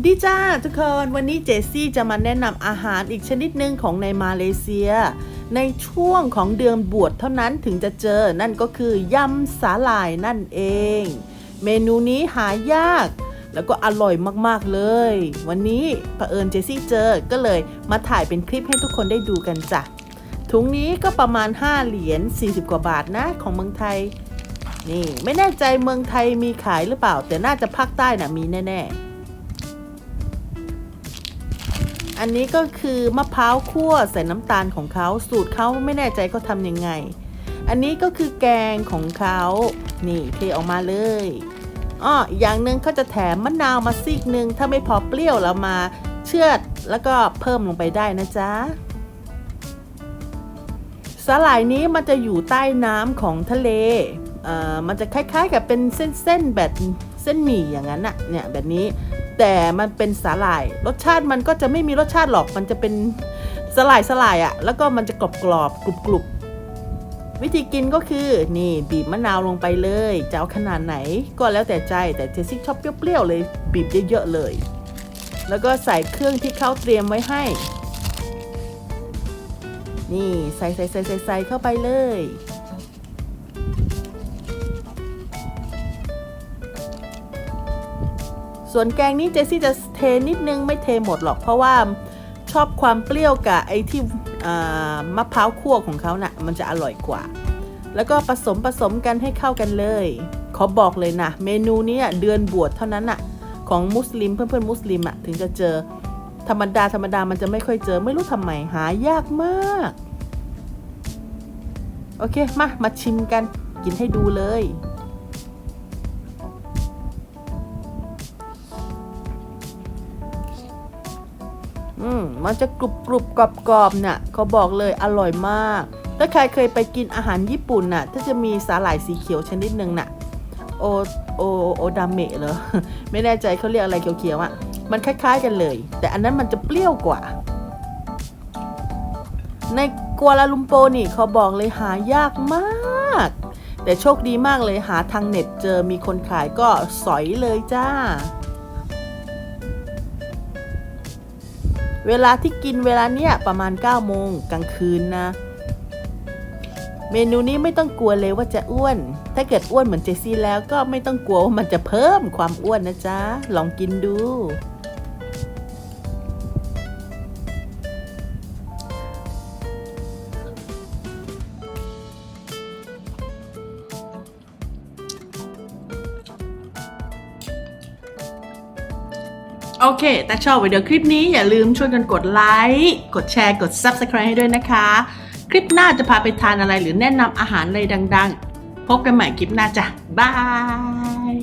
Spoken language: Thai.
ดีจ้าทุกคนวันนี้เจสซี่จะมาแนะนำอาหารอีกชนิดหนึ่งของในมาเลเซีย ในช่วงของเดือนบวชเท่านั้นถึงจะเจอนั่นก็คือยำสาหร่ายนั่นเอง เมนูนี้หายาก แล้วก็อร่อยมากๆเลย วันนี้เผอิญเจสซี่เจอก็เลยมาถ่ายเป็นคลิปให้ทุกคนได้ดูกันจ้ะถุงนี้ก็ประมาณ 5 เหรียญ40 กว่าบาทนะของเมืองไทย นี่ไม่แน่ใจเมืองไทยมีขายหรือเปล่า แต่น่าจะภาคใต้น่ะมีแน่ๆ อันนี้ก็คือมะพร้าวคั่วใส่น้ำตาลของเขาสูตรเขาไม่แน่ใจเขาทำยังไง อันนี้ก็คือแกงของเขานี่เทออกมาเลยอ้ออย่างหนึ่งเขาจะแถมมะนาวมาซีกหนึ่งถ้าไม่พอเปรี้ยวเรามาเชือดแล้วก็เพิ่มลงไปได้นะจ๊ะสาหร่ายนี้มันจะอยู่ใต้น้ำของทะเลเอ่อมันจะคล้ายๆกับเป็นเส้นๆแบบเส้นหมี่อย่างนั้นน่ะเนี่ยแบบนี้ แต่มันเป็นสาหร่าย รสชาติมันก็จะไม่มีรสชาติหรอกมันจะเป็นสลายสลายๆอะ่ะ แล้วก็มันจะกรอบกรอบๆกรุบกรุบๆวิธีกินก็คือ นี่บีบมะนาวลงไปเลยจะเอาขนาดไหน ก็แล้วแต่ใจแต่เจสซี่ชอบเปรี้ยวๆเลย บีบเยอะๆเลย แล้วก็ใส่เครื่องที่เขาเตรียมไว้ให้ นี่ใส่ใส่ใส่ใส่ใส่เข้าไปเลย ส่วนแกงนี้เจสซี่จะเทนิดนึงไม่เทหมดหรอก เพราะว่าชอบความเปรี้ยวกับไอ้ที่มะพร้าวคั่วของเขานะ่ะมันจะอร่อยกว่า แล้วก็ผสมผสมกันให้เข้ากันเลย ขอบอกเลยนะ เมนูนี้เดือนบวชเท่านั้นน่ะของมุสลิมเพื่อนๆมุสลิมอะถึงจะเจอธรรมดาธรรมดามันจะไม่ค่อยเจอไม่รู้ทำไมหายากมาก โอเค มา มาชิมกันกินให้ดูเลย อืมมันจะกรุบกรุบกรอบกรอบๆน่ะเขาบอกเลยอร่อยมาก ถ้าใครเคยไปกินอาหารญี่ปุ่นน่ะ ถ้าจะมีสาหร่ายสีเขียวชนิดหนึ่งน่ะ โอโอโอดาเมะเหรอ ไม่แน่ใจเขาเรียกอะไรเขียวๆอะ มันคล้ายๆกันเลย แต่อันนั้นมันจะเปรี้ยวกว่า ในกัวลาลุมโปนี่เขาบอกเลยหายากมาก แต่โชคดีมากเลยหาทางเน็ตเจอมีคนขายก็สอยเลยจ้า เวลาที่กินเวลาเนี้ยประมาณ 9 โมงกลางคืนนะ เมนูนี้ไม่ต้องกลัวเลยว่าจะอ้วน ถ้าเกิดอ้วนเหมือนเจสซี่แล้วก็ไม่ต้องกลัวว่ามันจะเพิ่มความอ้วนนะจ๊ะ ลองกินดู โอเคถ้าชอบวิดีโอคลิปนี้อย่าลืมช่วยกันกดไลค์ กดแชร์ กด Subscribe ให้ด้วยนะคะ คลิปหน้าจะพาไปทานอะไรหรือแนะนำอาหารอะไรดัง ๆ พบกันใหม่คลิปหน้าจ้ะ บาย